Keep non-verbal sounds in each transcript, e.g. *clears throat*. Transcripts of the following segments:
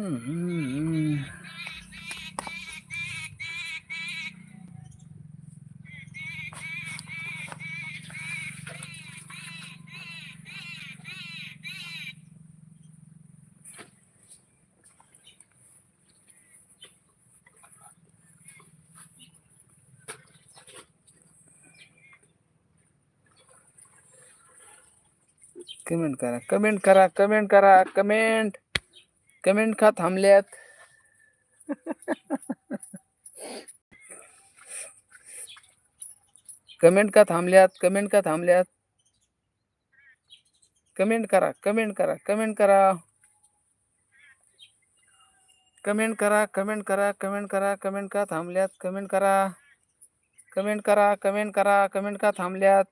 हम्म. कमेंट करा कमेंट करा कमेंट करा कमेंट कमेंट का थांबल्यात कमेंट का थांबल्यात कमेंट का थांबल्यात कमेंट करा कमेंट करा कमेंट करा. कमेंट करा कमेंट करा कमेंट करा, कमेंट का थांबल्यात कमेंट करा. कमेंट करा कमेंट करा, कमेंट का थांबल्यात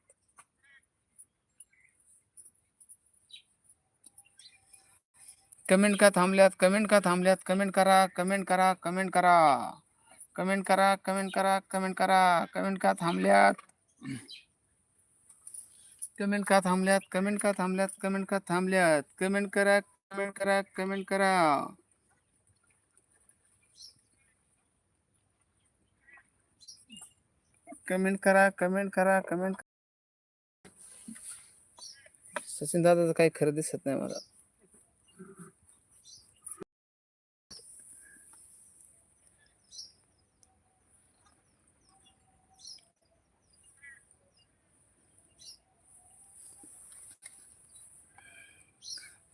कमेंट का थांबल्यात कमेंट का थांबल्यात कमेंट करा कमेंट करा कमेंट करा कमेंट करा कमेंट करा कमेंट करा कमेंट का थांबल्यात कमेंट का थांबल्यात कमेंट का थांबल्यात कमेंट का थांबल्यात कमेंट करा कमेंट करा कमेंट करा कमेंट करा कमेंट करा कमेंट सचिन दादाचं काही खरं दिसत नाही मला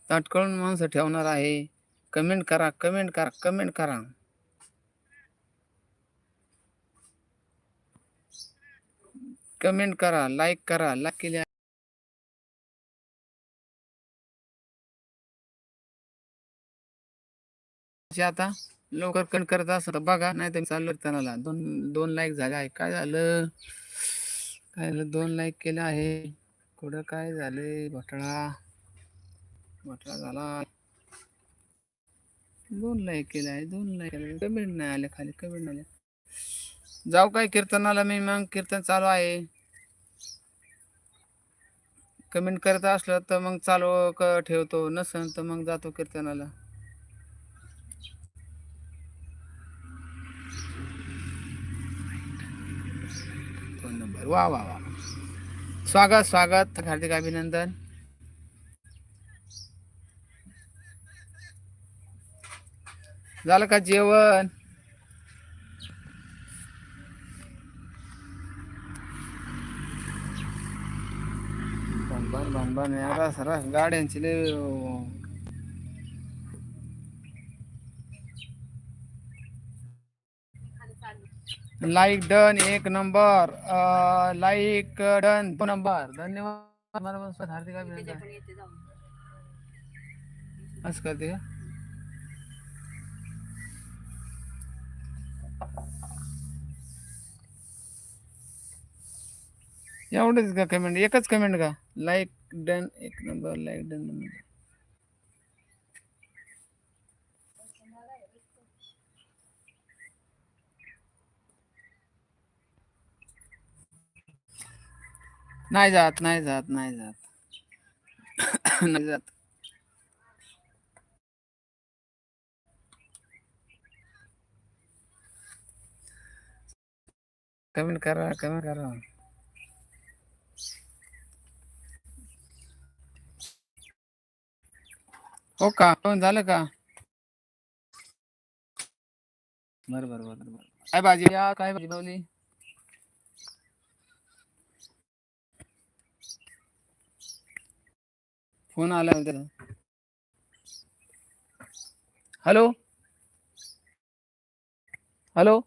ताटकळून माणसं ठेवणार आहे. कमेंट करा कमेंट करा कमेंट करा. कमेंट करा लाईक करा लाईक केल्या आता लवकर कण करत असत बघा नाही तर चाललो त्यांना दोन दोन लाईक झाले आहे. काय झालं? काय झालं? दोन लाईक केलं आहे. कुठं काय झालं? घोटाळा म्हटला झाला. दोन लाईक केले आहे दोन लाईक केले कमेंट नाही आले खाली कमेंट नाही आले जाऊ काय कीर्तनाला मी मग कीर्तन चालू आहे. कमेंट करत असलं तर मग चालू क ठेवतो. नसेल तर मग जातो कीर्तनाला. नंबर. वा वा वा. स्वागत स्वागत. हार्दिक अभिनंदन. झालं का जेवण? सरा गाड्यांची लय लाईक डन एक नंबर लाईक डन दोन नंबर धन्यवाद. हार्दिक अभिनंदन. असं करते का? एवढंच का कमेंट एकच कमेंट का? लाईक डन एक नंबर लाईक डन नंबर नाही जात नाही जात नाही जात. *coughs* नाही जात. कमेंट करा कमेंट करा. हो का? जेवण झालं का? बरं बरं बरं बरं काय भाजी या? काय भाजी फ़ोन आला त्याला हॅलो? हॅलो?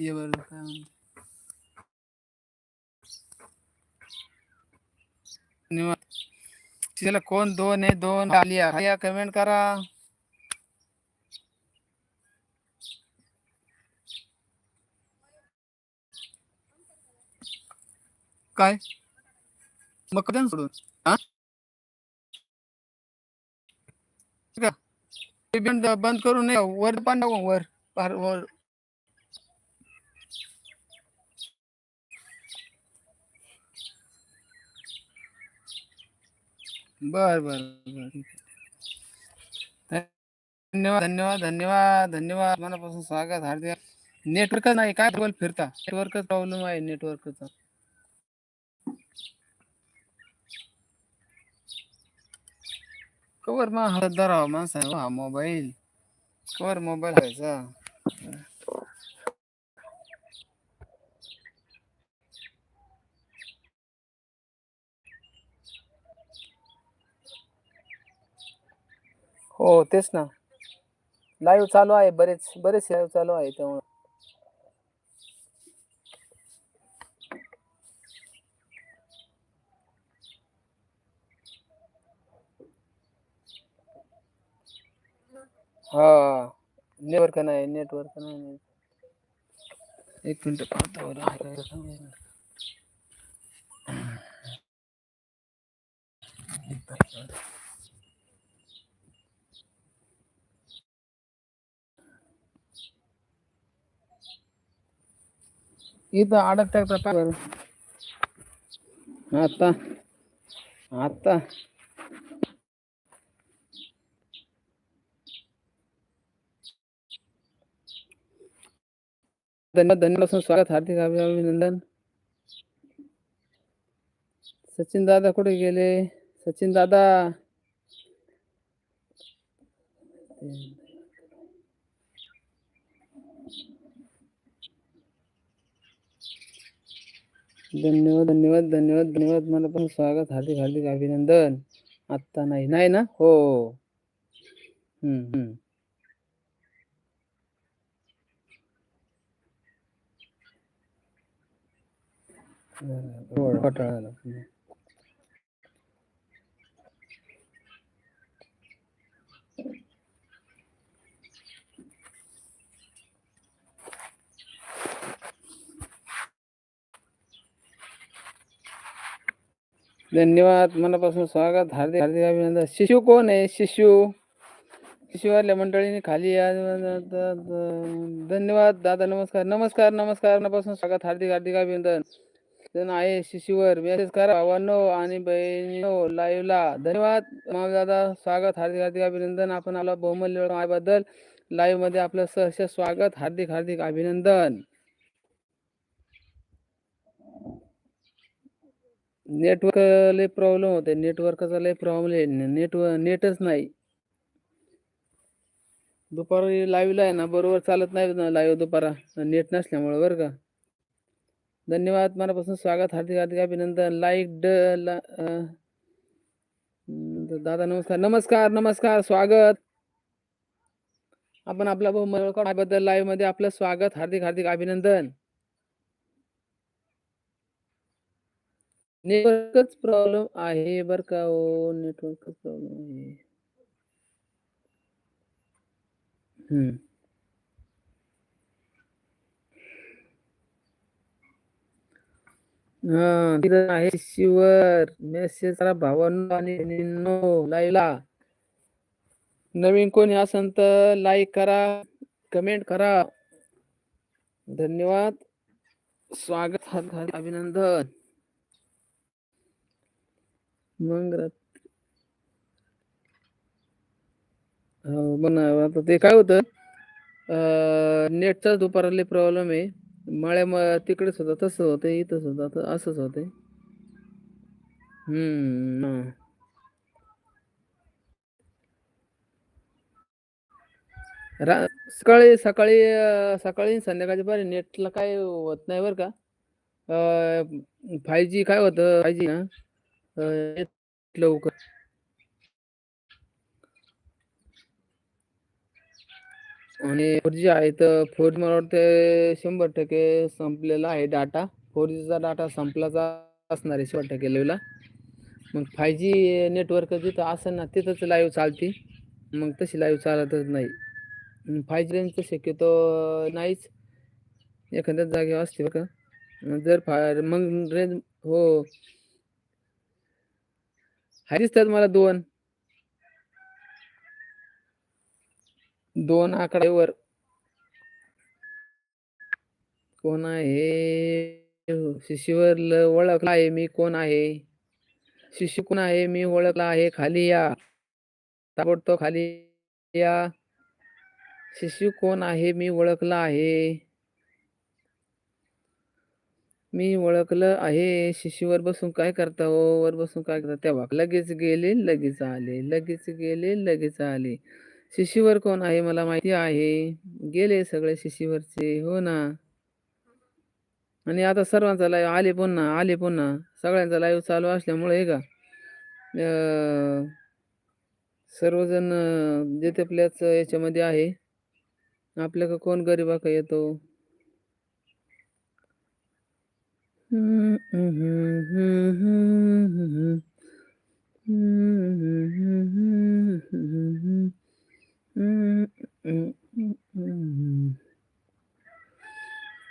ये बरं काय म्हणते. तिला कोण दोन आहे? दोन. आलिया आलिया कमेंट करा. काय? मग कधी सोडून? हा? बंद बंद करू नये वर पण वर. वर. बर बर धन्यवाद धन्यवाद धन्यवाद धन्यवाद. मनापासून स्वागत, हार्दिक नेटवर्क नाही, काय बोल फिरता? नेटवर्कच प्रॉब्लेम आहे, नेटवर्कचा. कवर मग हातात धरावा माणसा हा मोबाईल कवर मोबाईल हो, तेच ना. चालू आहे, बरेच बरेच लाईव्ह चालू हा नेटवर्क नाही नेटवर्क नाही. एक मिनिट पाहतो का इथं? इथं अडकता का आता आता धन्यवाद धन्यवाद स्वागत हार्दिक अभिनंदन सचिन दादा कुठे गेले सचिन दादा धन्यवाद धन्यवाद धन्यवाद धन्यवाद. मला पण स्वागत. हार्दिक हार्दिक अभिनंदन. आत्ता नाही नाही ना? हो. हम्म हम्म. हो, घोटाळा धन्यवाद. मनापासून स्वागत. हार्दिक हार्दिक अभिनंदन. शिशू कोण आहे? शिशू. शिशूवाल्या मंडळीने खाली या. धन्यवाद. दादा नमस्कार. नमस्कार नमस्कार. मनापासून स्वागत. हार्दिक हार्दिक अभिनंदन. आहे शिशूवर. मेसेज करा. भावांनो आणि बहिणीनो लाईव्हला धन्यवाद. मामा दादा स्वागत. हार्दिक हार्दिक अभिनंदन. आपण आपला बहुमूल्य वेळ लाईव्हमध्ये आपलं सहर्ष स्वागत. हार्दिक हार्दिक अभिनंदन. नेटवर्क लय प्रॉब्लेम होते. नेटवर्कचा लय प्रॉब्लेम नेटवर नेटच नाही. दुपारी लाईव्हला आहे ना बरोबर चालत नाही ना लाईव्ह दुपारा. नेट नसल्यामुळे बरं का. धन्यवाद. मनापासून स्वागत. हार्दिक हार्दिक अभिनंदन. लाईक ड ला दादा नमस्कार. नमस्कार नमस्कार. स्वागत. आपण आपला बद्दल लाईव्हमध्ये आपलं स्वागत. हार्दिक हार्दिक अभिनंदन. नेटवर्कच प्रॉब्लेम आहे बर का हो नेटवर्कच प्रॉब्लेम आहे. हम्म. हा तिथं आहे शिवर मेसेज करा भावांनो आणि बहिणींनो लाईला. नवीन कोणी असेल तर लाईक करा कमेंट करा. धन्यवाद. स्वागत अभिनंदन. मग हो म्हणा आता ते काय होतं नेटचाच दुपाराले प्रॉब्लेम आहे. माळ्या तिकडेच होता तसं होतं इथंच होतं आता असंच होतंय. हम्म रा सकाळी सकाळी सकाळी संध्याकाळची पारी नेटला काय होत नाही बरं का. फाय जी काय होतं फाय जी ना. लवकर. आणि फोर जी आहे तर फोर जी मला वाटतं शंभर टक्के संपलेला आहे डाटा फोर जीचा डाटा संपलाचा असणार आहे शंभर टक्के लाईव्हला मग फाय जी नेटवर्क जिथं असेल ना तिथंच लाईव्ह चालते. मग तशी लाईव्ह चालतच नाही. फाय जी रेंज शक्यतो नाहीच. एखाद्या जागेवर असते बघा. जर फाय मग रेंज हो. हा दिसतात मला दोन. दोन आकड्यावर. कोण आहे? शिशीवर ल- ओळखला आहे मी कोण आहे? शिष्य कोण आहे? मी ओळखला आहे खाली या. ताबडतोब खाली या. शिशु कोण आहे? मी ओळखला आहे. मी ओळखलं आहे शिशीवर बसून काय करता हो? वर बसून काय करता? तेव्हा लगेच गेले लगेच आले लगेच गेले लगेच आले. शिशीवर कोण आहे मला माहिती आहे. गेले सगळे शिशीवरचे हो ना. आणि आता सर्वांचा लाईव्ह आले पुन्हा आले पुन्हा. सगळ्यांचा लाईव्ह चालू असल्यामुळे हे का? सर्वजण जेथे आपल्याच याच्यामध्ये आहे. आपल्या का कोण गरीबा का येतो?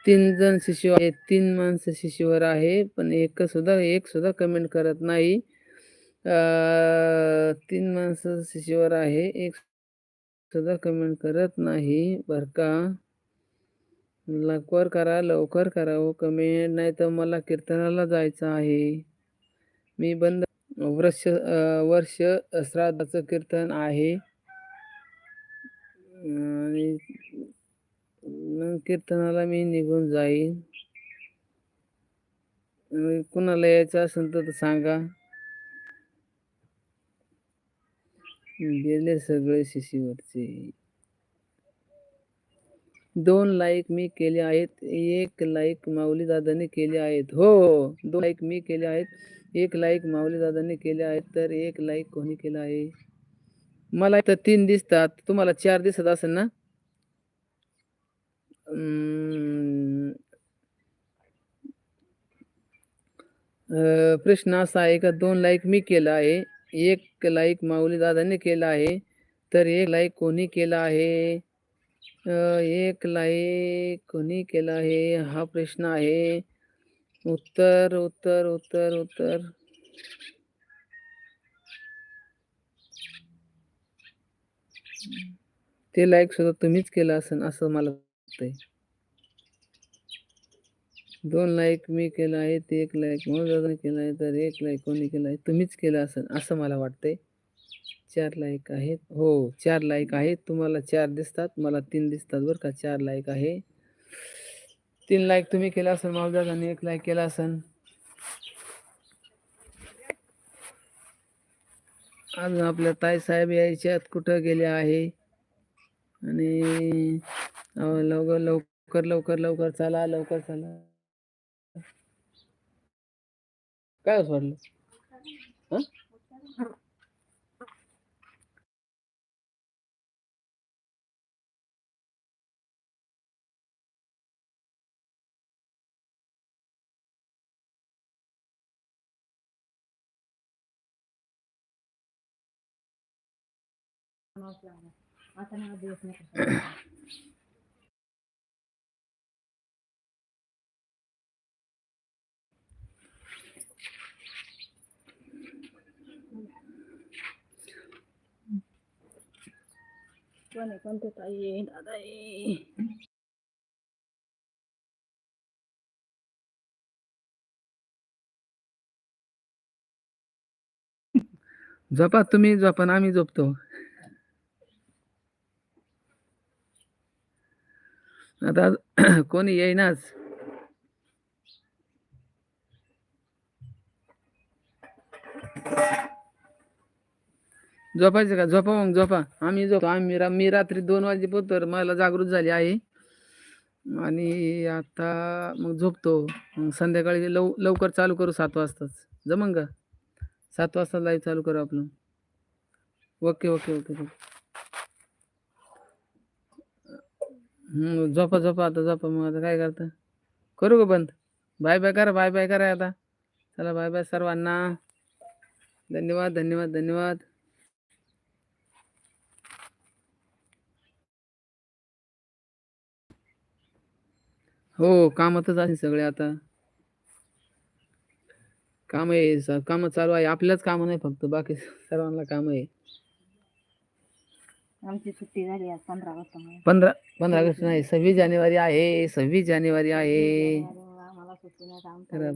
तीन जण शिशु आहेत. तीन माणसं शिशुवर आहे पण एक सुद्धा एक सुद्धा कमेंट करत नाही. तीन माणसं शिशुवर आहे एक सुद्धा कमेंट करत नाही. बर का? लवकर करा लवकर करा हो कमेंट नाही तर मला कीर्तनाला जायचं आहे. मी बंद वर्ष वर्ष श्राद्धाचं कीर्तन आहे. आणि मग कीर्तनाला मी निघून जाईन. कुणाला यायचं असेल तर सांगा. गेले सगळे शिशीवरचे दोन लाईक मी केले आहेत. एक लाईक माऊली दादाने केले आहेत. हो दोन लाईक मी केले आहेत. एक लाईक माऊली दादाने केले आहेत तर एक लाईक कोणी केला आहे? मला इथं तीन दिसतात. तुम्हाला चार दिसत असेल ना? प्रश्न असा आहे का दोन लाईक मी केला आहे. एक लाईक माऊली दादाने केला आहे तर एक लाईक कोणी केला आहे? एक लाईक कोणी केला आहे? हा प्रश्न आहे. उत्तर उत्तर उत्तर उत्तर. ते लाईक सुद्धा तुम्हीच केलं असेल असं मला वाटतंय. दोन लाईक मी केला आहे ते एक लाईक म्हणून केलं आहे तर एक लाईक कोणी केला आहे तुम्हीच केलं असेल असं मला वाटतंय. चार लाईक आहेत. हो चार लाईक आहेत. तुम्हाला चार दिसतात. मला तीन दिसतात बरं का. चार लाईक आहे. तीन लाईक तुम्ही केला असेल आणि एक लाईक केला असेल. अजून आपल्या ताई साहेब यायच्यात कुठं गेले आहे? आणि लवकर लवकर लवकर लवकर चला लवकर चला. काय असं वाटलं हं? कोणी कोणते ताई दादा झोपा तुम्ही झोपा ना आम्ही झोपतो आता *clears throat* कोणी येईनाच. झोपायचं का? झोपा मग झोपा. आम्ही झोपतो. आम्ही रा- मी रात्री दोन वाजेपर्यंत मला जागृत झाली आहे आणि आता मग झोपतो. मग संध्याकाळी लव लवकर चालू करू सात वाजताच. जमंग का? सात वाजता लाईव्ह चालू करू आपलं. Okay okay okay okay. झोपा झोपा आता झोपा मग आता काय करता? करू का बंद? बाय बाय करा बाय बाय करा आता. चला बाय बाय सर्वांना. धन्यवाद धन्यवाद धन्यवाद. हो कामातच आहे सगळे आता. काम आहे स- काम चालू आहे. आपल्याच कामं नाही फक्त बाकी सर्वांना काम आहे. आमची सुट्टी झाली आज पंधरा ऑगस्ट पंधरा पंधरा ऑगस्ट नाही सव्वीस जानेवारी आहे सव्वीस जानेवारी आहे. आम्हाला सुट्टी नाही तर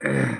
*clears throat*